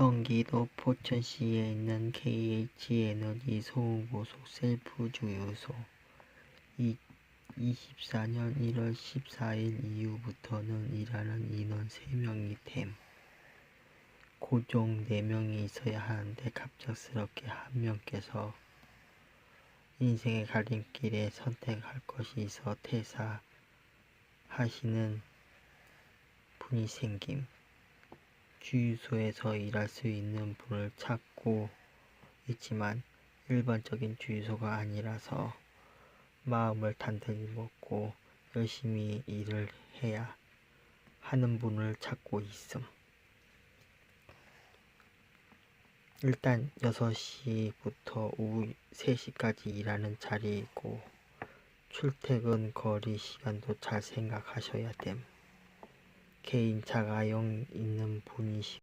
경기도 포천시에 있는 KH에너지 소음고속 셀프 주유소 24년 1월 14일 이후부터는 일하는 인원 3명이 됨. 고정 4명이 있어야 하는데 갑작스럽게 한 명께서 인생의 갈림길에 선택할 것이 있어 퇴사하시는 분이 생김. 주유소에서 일할 수 있는 분을 찾고 있지만 일반적인 주유소가 아니라서 마음을 단단히 먹고 열심히 일을 해야 하는 분을 찾고 있음. 일단 6시부터 오후 3시까지 일하는 자리이고 출퇴근 거리 시간도 잘 생각하셔야 됨. 개인 자가용 있는 분이시